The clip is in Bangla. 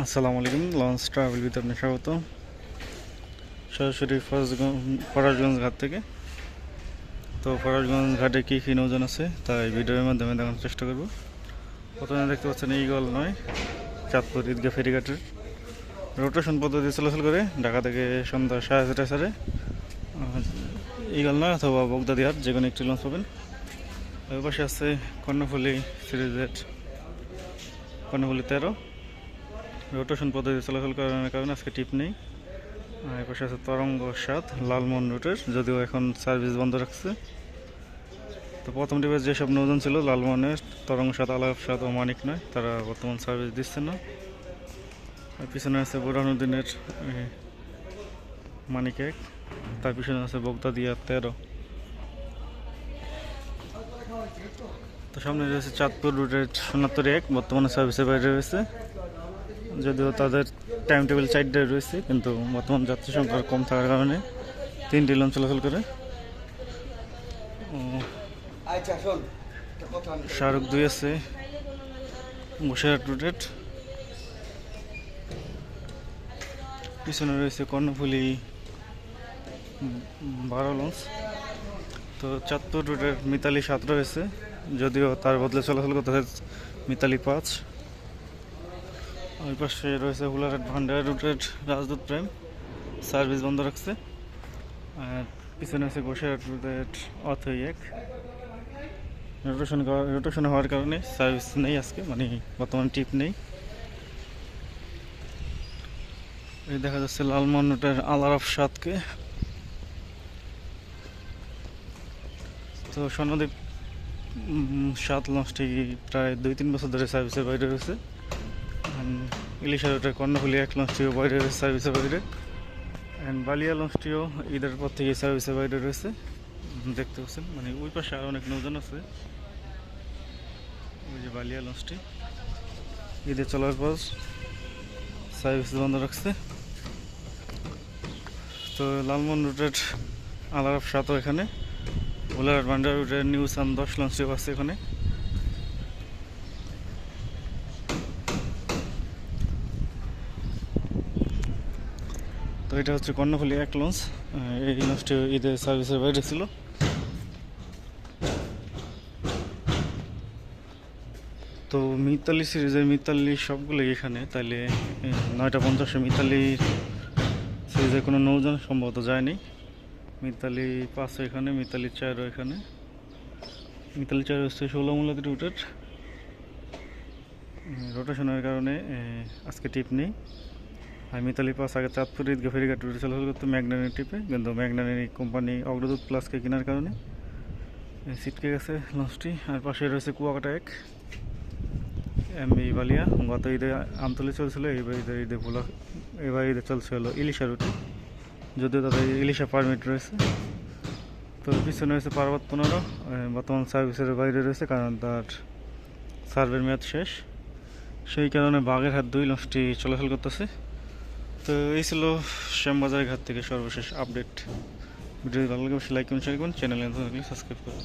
আসসালামু আলাইকুম লঞ্চ ট্রাভেল ভিতরে আপনি স্বাগত। সরাসরি ফরাজগঞ্জ ঘাট থেকে। তো ফরাজগঞ্জ ঘাটে কী কী নৌজন আছে তাই ভিডিওর মাধ্যমে দেখানোর চেষ্টা করব। প্রথমে দেখতে পাচ্ছেন এই গল নয়, চাঁদপুর ঈদগাহ ফেরিঘাটের। রোটেশন পদ্ধতি চলাচল করে ঢাকা থেকে সন্ধ্যা সাড়ে ছটা সাড়ে। ইগল নয় অথবা বগদাদি হাট যে কোনো একটি লঞ্চ পাবেন। ওই পাশে আছে কর্ণফুলি সিরিজের কর্ণফুলি তেরো রোটেশন পদ্ধতি চলাচল করার কারণে আজকে টিপ নেই। আর এর পাশে আছে তরঙ্গ সাত লালমোহন রুটের, যদিও এখন সার্ভিস বন্ধ রাখছে। তো প্রথম টিপে যেসব নৌজন ছিল, লালমোহনের, তরঙ্গ সাত আলাপ সাত ও মানিক নয়, তারা বর্তমান সার্ভিস দিচ্ছে না। আর পিছনে আছে বুরহানুদ্দিনের মানিক এক, তার পিছনে আছে বগদাদিয়া তেরো। তো সামনে রয়েছে চাঁদপুর রুটের সোনাত্তর এক, বর্তমানে সার্ভিসের বাইরে রয়েছে। যদিও তাদের টাইম টেবিল চারটায় রয়েছে, কিন্তু বর্তমান যাত্রী সংখ্যা কম থাকার কারণে তিনটি লঞ্চ চলাচল করে। শাহরুখ দুই আছে বসিরহাট রুটেড পিছনে রয়েছে কর্ণফুলি বারো লঞ্চ তো চাঁদপুর রুটের মিতালি সাত রয়েছে, যদিও তার বদলে চলাচল করতে হয় মিতালি পাঁচ। ওই পাশে রয়েছে হুলারহাট ভান্ডার রুটের রাজদূত প্রেম। সার্ভিস বন্ধ রাখছে। আর পিছনে আছে বসিরহাট রুটের অথই এক। রোটেশন রোটেশন হওয়ার কারণে সার্ভিস নেই আজকে মানে বর্তমান টিপ নেই। এই দেখা যাচ্ছে লালমোহন রুটের আলারফ সাতকে। তো স্বর্ণদ্বীপ সাত লঞ্চটি প্রায় দুই তিন বছর ধরে সার্ভিসের বাইরে রয়েছে। ইলিশা কর্ণফুলি এক লঞ্চটিও বাইরে রয়েছে সার্ভিসের বাইরে। অ্যান্ড বালিয়া লঞ্চটিও ঈদের পর থেকে সার্ভিসের বাইরে রয়েছে। দেখতে পাচ্ছেন মানে ওই পাশে আরও অনেক নৌজন আছে। ওই যে বালিয়া লঞ্চটি ঈদে চলার পর সার্ভিস বন্ধ রাখছে। তো লালমোহন রুটের আলারফ সাতও এখানে। ভোলার বান্ডার রুটের নিউ সান দশ লঞ্চটিও আছে এখানে। তো এটা হচ্ছে কর্ণফুলি এক লঞ্চ এই লঞ্চটি ঈদের সার্ভিসের বাইরে ছিল। তো মিতালি সিরিজের মিতালি সবগুলো এখানে, তাইলে নয়টা পঞ্চাশে মিতালি সিরিজে কোনো নৌজন সম্ভবত যায়নি। মিতালি পাঁচও এখানে, মিতালি চারও এখানে। মিতালি চার হচ্ছে ষোলোমূলাদি রুটের রোটেশনের কারণে আজকে টিপ নেই। আর মিতালি পাস আগে চাঁদপুর ঈদগাহ ফেরিঘাট রুটে চলাচল করতো ম্যাগনানি টিপে, কিন্তু ম্যাগনানি কোম্পানি অগ্রদূত প্লাসকে কেনার কারণে সিটকে গেছে লঞ্চটি। আর পাশে রয়েছে কুয়াকাটা এক এমবি বালিয়া। গত ঈদে আমতলি চলছিল এবার ঈদে ঈদে ভোলা এবার ঈদে চলছে হলো ইলিশা রুটে যদিও তাদের ইলিশা পারমিট রয়েছে। তো পিছনে রয়েছে পার্বত পনেরো বর্তমান সার্ভিসের বাইরে রয়েছে কারণ তার সার্ভের মেয়াদ শেষ। সেই কারণে বাঘের হাত দুই লঞ্চটি চলাচল করতেছে। তো এই ছিল শ্যামবাজার ঘাট থেকে সর্বশেষ আপডেট। ভিডিও ভালো লাগে লাইক করুন শেয়ার করুন চ্যানেলে সাবস্ক্রাইব করুন।